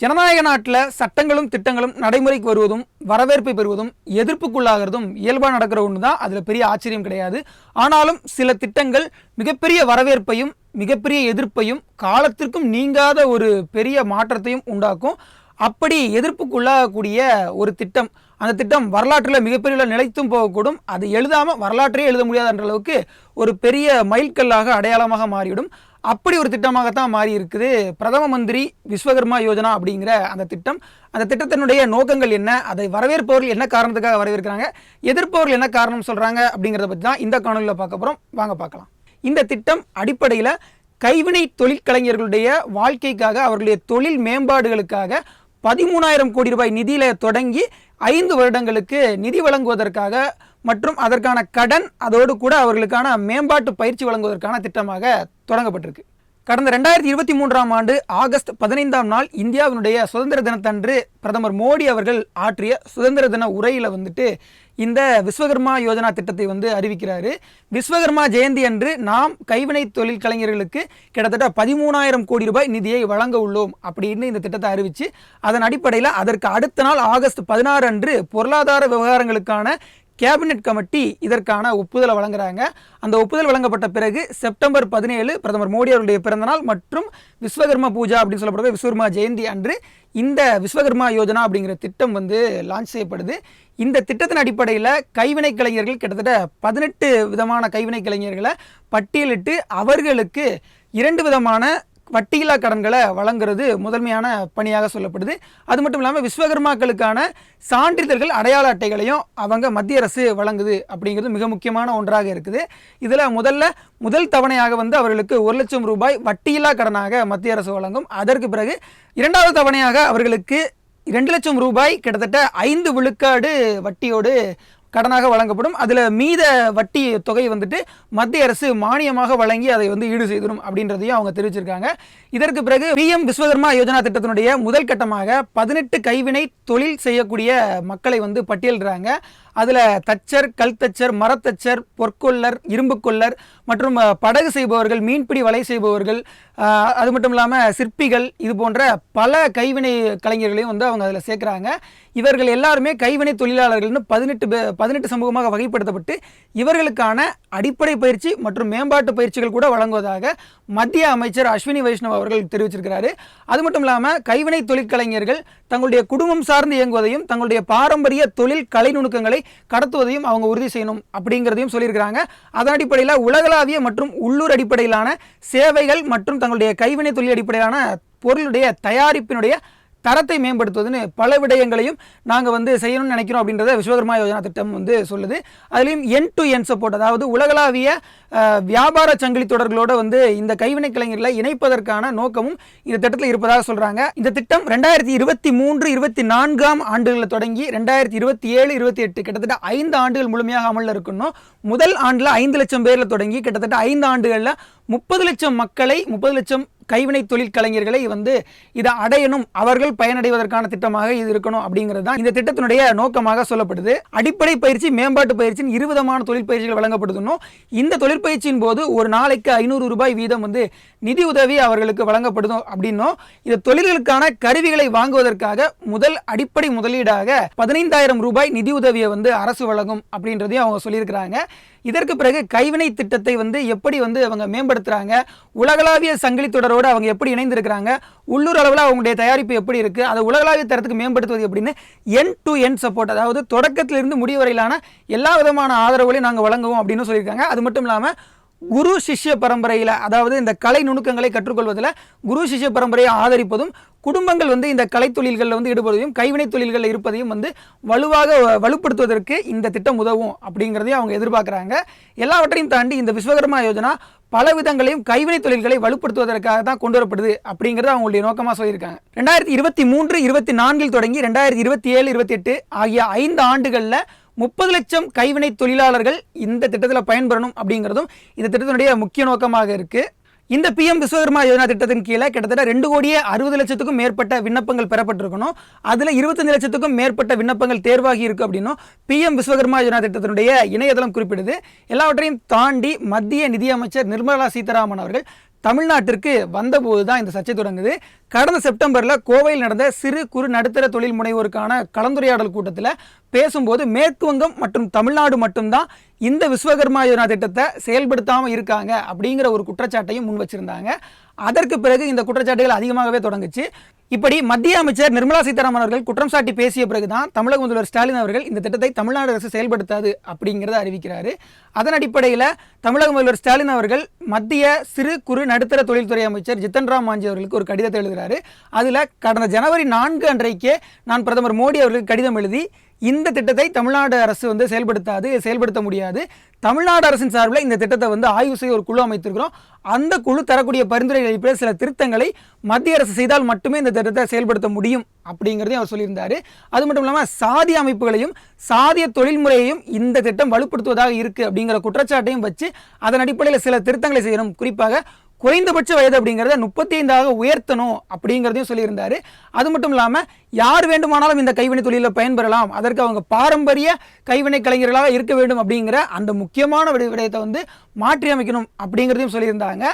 ஜனநாயக நாட்டில் சட்டங்களும் திட்டங்களும் நடைமுறைக்கு வருவதும் வரவேற்பை பெறுவதும் எதிர்ப்புக்குள்ளாகிறதும் இயல்பாக நடக்கிற ஒன்று தான் அதில் பெரிய ஆச்சரியம் கிடையாது. ஆனாலும் சில திட்டங்கள் மிகப்பெரிய வரவேற்பையும் மிகப்பெரிய எதிர்ப்பையும் காலத்திற்கும் நீங்காத ஒரு பெரிய மாற்றத்தையும் உண்டாக்கும். அப்படி எதிர்ப்புக்குள்ளாகக்கூடிய ஒரு திட்டம் அந்த திட்டம் வரலாற்றில் மிகப்பெரிய நிலைத்தும் போகக்கூடும். அது எழுதாமல் வரலாற்றையே எழுத முடியாதன்ற அளவுக்கு ஒரு பெரிய மைல்கல்லாக அடையாளமாக மாறிவிடும். அப்படி ஒரு திட்டமாகத்தான் மாறி இருக்குது பிரதம மந்திரி விஸ்வகர்மா யோஜனா அப்படிங்கிற அந்த திட்டம். அந்த திட்டத்தினுடைய நோக்கங்கள் என்ன? அதை வரவேற்பவர்கள் என்ன காரணத்துக்காக வரவேற்கிறாங்க? எதிர்ப்பவர்கள் என்ன காரணம் சொல்கிறாங்க அப்படிங்கிறத பற்றி தான் இந்த காணொலியில் பார்க்க போகிறோம் வாங்க பார்க்கலாம். இந்த திட்டம் அடிப்படையில் கைவினை தொழிற்கலைஞர்களுடைய வாழ்க்கைக்காக அவர்களுடைய தொழில் மேம்பாடுகளுக்காக பதிமூணாயிரம் கோடி ரூபாய் நிதியில் தொடங்கி ஐந்து வருடங்களுக்கு நிதி வழங்குவதற்காக மற்றும் அதற்கான கடன் அதோடு கூட அவர்களுக்கான மேம்பாட்டு பயிற்சி வழங்குவதற்கான திட்டமாக தொடங்கப்பட்டிருக்கு. கடந்த ரெண்டாயிரத்தி இருபத்தி மூன்றாம் ஆண்டு ஆகஸ்ட் பதினைந்தாம் நாள் இந்தியாவினுடைய சுதந்திர தினத்தன்று பிரதமர் மோடி அவர்கள் ஆற்றிய சுதந்திர தின உரையில் வந்துட்டு இந்த விஸ்வகர்மா யோஜனா திட்டத்தை வந்து அறிவிக்கிறாரு. விஸ்வகர்மா ஜெயந்தி அன்று நாம் கைவினை தொழில் கலைஞர்களுக்கு கிட்டத்தட்ட பதிமூணாயிரம் கோடி ரூபாய் நிதியை வழங்க உள்ளோம் அப்படின்னு இந்த திட்டத்தை அறிவித்து அதன் அடிப்படையில் அதற்கு அடுத்த நாள் ஆகஸ்ட் பதினாறு அன்று பொருளாதார விவகாரங்களுக்கான கேபினெட் கமிட்டி இதற்கான ஒப்புதலை வழங்குறாங்க. அந்த ஒப்புதல் வழங்கப்பட்ட பிறகு செப்டம்பர் பதினேழு பிரதமர் மோடி அவருடைய பிறந்தநாள் மற்றும் விஸ்வகர்மா பூஜா அப்படின்னு சொல்லப்படுற விஸ்வகர்மா ஜெயந்தி அன்று இந்த விஸ்வகர்மா யோஜனா அப்படிங்கிற திட்டம் வந்து லான்ச் செய்யப்படுது. இந்த திட்டத்தின் அடிப்படையில் கைவினை கலைஞர்கள் கிட்டத்தட்ட பதினெட்டு விதமான கைவினை கலைஞர்களை பட்டியலிட்டு அவர்களுக்கு இரண்டு விதமான வட்டியில்லா கடன்களை வழங்குறது முதன்மையான பணியாக சொல்லப்படுது. அது மட்டும் இல்லாமல் விஸ்வகர்மாக்களுக்கான சான்றிதழ்கள் அடையாள அட்டைகளையும் அவங்க மத்திய அரசு வழங்குது அப்படிங்கிறது மிக முக்கியமான ஒன்றாக இருக்குது. இதில் முதல்ல முதல் தவணையாக வந்து அவர்களுக்கு ஒரு லட்சம் ரூபாய் வட்டியில்லா கடனாக மத்திய அரசு வழங்கும். அதற்கு பிறகு இரண்டாவது தவணையாக அவர்களுக்கு இரண்டு லட்சம் ரூபாய் கிட்டத்தட்ட ஐந்து விழுக்காடு வட்டியோடு கடனாக வழங்கப்படும். அதில் மீத வட்டி தொகை வந்துட்டு மத்திய அரசு மானியமாக வழங்கி அதை வந்து ஈடு செய்திடும் அப்படின்றதையும் அவங்க தெரிவிச்சிருக்காங்க. இதற்கு பிறகு பிஎம் விஸ்வகர்மா யோஜனா திட்டத்தினுடைய முதல் கட்டமாக பதினெட்டு கைவினை தொழில் செய்யக்கூடிய மக்களை வந்து பட்டியலிடுறாங்க. அதில் தச்சர் கல் தச்சர் மரத்தச்சர் பொற்கொல்லர் இரும்பு மற்றும் படகு செய்பவர்கள் மீன்பிடி வலை செய்பவர்கள் அது மட்டும் இல்லாமல் சிற்பிகள் இது போன்ற பல கைவினை கலைஞர்களையும் வந்து அவங்க அதில் சேர்க்குறாங்க. இவர்கள் எல்லாருமே கைவினை தொழிலாளர்கள்னு பதினெட்டு பதினெட்டு சமூகமாக வகைப்படுத்தப்பட்டு இவர்களுக்கான அடிப்படை பயிற்சி மற்றும் மேம்பாட்டு பயிற்சிகள் கூட வழங்குவதாக மத்திய அமைச்சர் அஸ்வினி வைஷ்ணவ் அவர்கள் தெரிவிச்சிருக்கிறாரு. அது மட்டும் இல்லாமல் கைவினை தொழிற்கலைஞர்கள் தங்களுடைய குடும்பம் சார்ந்து இயங்குவதையும் தங்களுடைய பாரம்பரிய தொழில் கலை நுணுக்கங்களை கடத்துவதையும் அவங்க உறுதி செய்யணும் அப்படிங்கிறதையும் சொல்லியிருக்கிறாங்க. அதன் அடிப்படையில் உலகளாவிய மற்றும் உள்ளூர் அடிப்படையிலான சேவைகள் மற்றும் தங்களுடைய கைவினை தொழில் அடிப்படையிலான பொருளுடைய தயாரிப்பினுடைய தரத்தை மேம்படுத்துவதுன்னு பல விடயங்களையும் நாங்கள் வந்து செய்யணும்னு நினைக்கிறோம் அப்படின்றத விஸ்வகர்மா யோஜனா திட்டம் வந்து சொல்லுது. அதுலேயும் என் டு என் சப்போர்ட் அதாவது உலகளாவிய வியாபார சங்கிலி தொடர்களோட வந்து இந்த கைவினை கலைஞர்களை இணைப்பதற்கான நோக்கமும் இந்த திட்டத்தில் இருப்பதாக சொல்கிறாங்க இந்த திட்டம் ரெண்டாயிரத்தி இருபத்தி மூன்று இருபத்தி நான்காம் ஆண்டுகளில் தொடங்கி ரெண்டாயிரத்தி இருபத்தி ஏழு இருபத்தி எட்டு கிட்டத்தட்ட ஐந்து ஆண்டுகள் முழுமையாக அமலில் இருக்கணும் முதல் ஆண்டில் ஐந்து லட்சம் பேரில் தொடங்கி கிட்டத்தட்ட ஐந்து ஆண்டுகளில் முப்பது லட்சம் மக்களை முப்பது லட்சம் கைவினை தொழில் கலைஞர்களை வந்து இதை அடையணும் அவர்கள் பயனடைவதற்கான திட்டமாக இது இருக்கணும் அப்படிங்கிறது தான் இந்த திட்டத்தினுடைய நோக்கமாக சொல்லப்படுது. அடிப்படை பயிற்சி மேம்பாட்டு பயிற்சியின் இருவிதமான தொழில் பயிற்சிகள் வழங்கப்படுதுன்னும் இந்த தொழிற்பயிற்சியின் போது ஒரு நாளைக்கு ஐநூறு ரூபாய் வீதம் வந்து நிதி உதவி அவர்களுக்கு வழங்கப்படுதும் அப்படின்னும் இந்த தொழில்களுக்கான கருவிகளை வாங்குவதற்காக முதல் அடிப்படை முதலீடாக பதினைந்தாயிரம் ரூபாய் நிதி உதவியை வந்து அரசு வழங்கும் அப்படின்றதையும் அவங்க சொல்லியிருக்கிறாங்க. இதற்கு பிறகு கைவினை திட்டத்தை வந்து எப்படி வந்து அவங்க மேம்படுத்துறாங்க உலகளாவிய சங்கிலி தொடரோடு அவங்க எப்படி இணைந்திருக்கிறாங்க உள்ளூர் அளவில் அவங்களுடைய தயாரிப்பு எப்படி இருக்குது அதை உலகளாவிய தரத்துக்கு மேம்படுத்துவது எப்படின்னு என் டு என் சப்போர்ட் அதாவது தொடக்கத்திலிருந்து முடிவு வரையிலான எல்லா விதமான ஆதரவுகளையும் நாங்கள் வழங்குவோம் அப்படின்னு சொல்லியிருக்காங்க. அது மட்டும் இல்லாமல் குரு சிஷ்ய பரம்பரையில் அதாவது இந்த கலை நுணுக்கங்களை கற்றுக்கொள்வதில் குரு சிஷ்ய பரம்பரையை ஆதரிப்பதும் குடும்பங்கள் வந்து இந்த கலை தொழில்களில் வந்து ஈடுபடுவதையும் கைவினைத் தொழில்களில் இருப்பதையும் வந்து வலுவாக வ- வலுப்படுத்துவதற்கு இந்த திட்டம் உதவும் அப்படிங்கிறதையும் அவங்க எதிர்பார்க்குறாங்க. எல்லாவற்றையும் தாண்டி இந்த விஸ்வகர்மா யோஜனா பல விதங்களையும் கைவினை தொழில்களை வலுப்படுத்துவதற்காக தான் கொண்டு வரப்படுது அப்படிங்கிறது அவங்களுடைய நோக்கமாக சொல்லியிருக்காங்க. ரெண்டாயிரத்தி இருபத்தி மூன்று இருபத்தி நான்கில் தொடங்கி ரெண்டாயிரத்தி இருபத்தி ஏழு இருபத்தி எட்டு ஆகிய ஐந்து ஆண்டுகளில் முப்பது லட்சம் கைவினை தொழிலாளர்கள் இந்த திட்டத்தில் பயன்பெறணும் அப்படிங்கிறதும் இந்த திட்டத்தினுடைய முக்கிய நோக்கமாக இருக்குது இந்த பிஎம் விஸ்வகர்மா யோஜனா திட்டத்தின் கீழே கிட்டத்தட்ட ரெண்டு கோடியே அறுபது லட்சத்துக்கும் மேற்பட்ட விண்ணப்பங்கள் பெறப்பட்டிருக்கணும். அதில் இருபத்தஞ்சு லட்சத்துக்கும் மேற்பட்ட விண்ணப்பங்கள் தேர்வாகி இருக்கு அப்படின்னும் பிஎம் விஸ்வகர்மா யோஜனா திட்டத்தினுடைய இணையதளம் குறிப்பிடுது. எல்லாவற்றையும் தாண்டி மத்திய நிதியமைச்சர் நிர்மலா சீதாராமன் அவர்கள் தமிழ்நாட்டிற்கு வந்தபோது தான் இந்த சர்ச்சை தொடங்குது. கடந்த செப்டம்பரில் கோவையில் நடந்த சிறு குறு நடுத்தர தொழில் முனைவோருக்கான கலந்துரையாடல் கூட்டத்தில் பேசும்போது மேற்கு வங்கம் மற்றும் தமிழ்நாடு மட்டும்தான் இந்த விஸ்வகர்மா யோஜனா திட்டத்தை செயல்படுத்தாமல் இருக்காங்க அப்படிங்கிற ஒரு குற்றச்சாட்டையும் முன் வச்சிருந்தாங்க. அதற்கு பிறகு இந்த குற்றச்சாட்டுகள் அதிகமாகவே தொடங்குச்சு. இப்படி மத்திய அமைச்சர் நிர்மலா சீதாராமன் அவர்கள் குற்றம் சாட்டி பேசிய பிறகுதான் தமிழக முதல்வர் ஸ்டாலின் அவர்கள் இந்த திட்டத்தை தமிழ்நாடு அரசு செயல்படுத்தாது அப்படிங்கிறத அறிவிக்கிறாரு. அதன் அடிப்படையில் தமிழக முதல்வர் ஸ்டாலின் அவர்கள் மத்திய சிறு குறு நடுத்தர தொழில்துறை அமைச்சர் ஜித்தன் ராம் மாஞ்சி அவர்களுக்கு ஒரு கடிதத்தை எழுதுகிறாரு அதில் கடந்த ஜனவரி நான்கு அன்றைக்கே நான் பிரதமர் மோடி அவர்களுக்கு கடிதம் எழுதி இந்த திட்டத்தை தமிழ்நாடு அரசு வந்து செயல்படுத்தாது செயல்படுத்த முடியாது. தமிழ்நாடு அரசின் சார்பில் இந்த திட்டத்தை வந்து ஆய்வு செய்ய ஒரு குழு அமைத்திருக்கிறோம். அந்த குழு தரக்கூடிய பரிந்துரை அடிப்படையில் சில திருத்தங்களை மத்திய அரசு செய்தால் மட்டுமே இந்த திட்டத்தை செயல்படுத்த முடியும் அப்படிங்கிறதையும் அவர் சொல்லியிருந்தார். அது மட்டும் இல்லாமல் சாதி அமைப்புகளையும் சாதிய தொழில்முறையையும் இந்த திட்டம் வலுப்படுத்துவதாக இருக்குது அப்படிங்கிற குற்றச்சாட்டையும் வச்சு அதன் அடிப்படையில் சில திருத்தங்களை செய்யணும். குறிப்பாக குறைந்தபட்ச வயது அப்படிங்கிறத முப்பத்தி ஐந்தாக உயர்த்தணும் அப்படிங்கிறதையும் சொல்லியிருந்தார். அது மட்டும் இல்லாமல் யார் வேண்டுமானாலும் இந்த கைவினை தொழிலில் பயன்பெறலாம். அதற்கு அவங்க பாரம்பரிய கைவினை கலைஞர்களாக இருக்க வேண்டும் அப்படிங்கிற அந்த முக்கியமான விடயத்தை வந்து மாற்றி அமைக்கணும் அப்படிங்கிறதையும் சொல்லியிருந்தாங்க.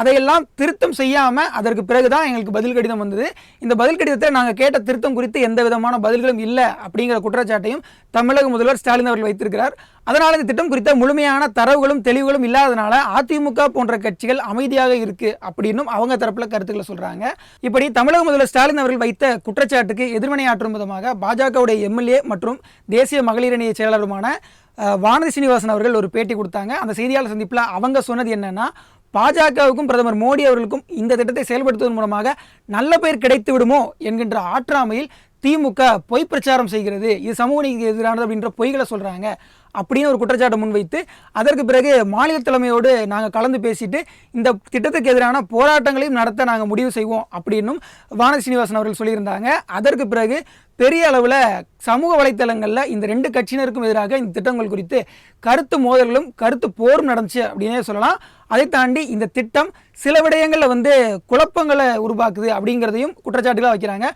அதையெல்லாம் திருத்தம் செய்யாமல் அதற்கு பிறகு தான் எங்களுக்கு பதில் கடிதம் வந்தது. இந்த பதில் கடிதத்தை நாங்கள் கேட்ட திருத்தம் குறித்து எந்த விதமான பதில்களும் இல்லை அப்படிங்கிற குற்றச்சாட்டையும் தமிழக முதல்வர் ஸ்டாலின் அவர்கள் வைத்திருக்கிறார். அதனால் இந்த திட்டம் குறித்த முழுமையான தரவுகளும் தெளிவுகளும் இல்லாதனால அதிமுக போன்ற கட்சிகள் அமைதியாக இருக்கு அப்படின்னும் அவங்க தரப்பில் கருத்துக்களை சொல்கிறாங்க இப்படி தமிழக முதல்வர் ஸ்டாலின் அவர்கள் வைத்த குற்றச்சாட்டுக்கு எதிர்வினையாற்றும் விதமாக பாஜகவுடைய எம்எல்ஏ மற்றும் தேசிய மகளிர் அணிய செயலாளருமான வானதி சீனிவாசன் அவர்கள் ஒரு பேட்டி கொடுத்தாங்க. அந்த செய்தியாளர் சந்திப்பில் அவங்க சொன்னது என்னன்னா பாஜகவுக்கும் பிரதமர் மோடி அவர்களுக்கும் இந்த திட்டத்தை செயல்படுத்துவதன் மூலமாக நல்ல பெயர் கிடைத்து விடுமோ என்கின்ற ஆற்றாமையில் திமுக பொய் பிரச்சாரம் செய்கிறது. இது சமூக நீதிக்கு எதிரானது அப்படின்ற பொய்களை சொல்கிறாங்க அப்படின்னு ஒரு குற்றச்சாட்டை முன்வைத்து அதற்கு பிறகு மாநில தலைமையோடு நாங்கள் கலந்து பேசிட்டு இந்த திட்டத்துக்கு எதிரான போராட்டங்களையும் நடத்த நாங்கள் முடிவு செய்வோம் அப்படின்னும் வானதி சீனிவாசன் அவர்கள் சொல்லியிருந்தாங்க. அதற்கு பிறகு பெரிய அளவில் சமூக வலைத்தளங்களில் இந்த ரெண்டு கட்சியினருக்கும் எதிராக இந்த திட்டங்கள் குறித்து கருத்து மோதல்களும் கருத்து போரும் நடந்துச்சு அப்படின்னே சொல்லலாம். அதை தாண்டி இந்த திட்டம் சில விடயங்களில் வந்து குழப்பங்களை உருவாக்குது அப்படிங்கிறதையும் குற்றச்சாட்டுகளாக வைக்கிறாங்க.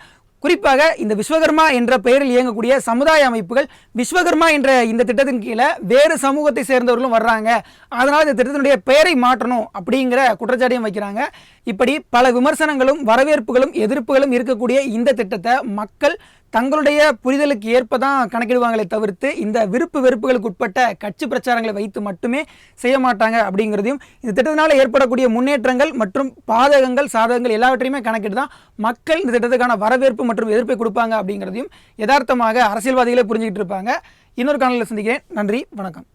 குறிப்பாக இந்த விஸ்வகர்மா என்ற பெயரில் இயங்கக்கூடிய சமுதாய அமைப்புகள் விஸ்வகர்மா என்ற இந்த திட்டத்தின் கீழே வேறு சமூகத்தை சேர்ந்தவர்களும் வர்றாங்க. அதனால் இந்த திட்டத்தினுடைய பெயரை மாற்றணும் அப்படிங்கிற குற்றச்சாட்டையும் வைக்கிறாங்க. இப்படி பல விமர்சனங்களும் வரவேற்புகளும் எதிர்ப்புகளும் இருக்கக்கூடிய இந்த திட்டத்தை மக்கள் தங்களுடைய புரிதலுக்கு ஏற்ப தான் கணக்கிடுவாங்களே தவிர்த்து இந்த விருப்பு வெறுப்புகளுக்கு உட்பட்ட கட்சி பிரச்சாரங்களை வைத்து மட்டுமே செய்ய மாட்டாங்க அப்படிங்கிறதையும் இந்த திட்டத்தினால் ஏற்படக்கூடிய முன்னேற்றங்கள் மற்றும் பாதகங்கள் சாதகங்கள் எல்லாவற்றையுமே கணக்கிட்டு தான் மக்கள் இந்த திட்டத்துக்கான வரவேற்பு மற்றும் எதிர்ப்பை கொடுப்பாங்க அப்படிங்கிறதையும் யதார்த்தமாக அரசியல்வாதிகளே புரிஞ்சுக்கிட்டு இருப்பாங்க. இன்னொரு காணொலியில் சந்திக்கிறேன். நன்றி வணக்கம்.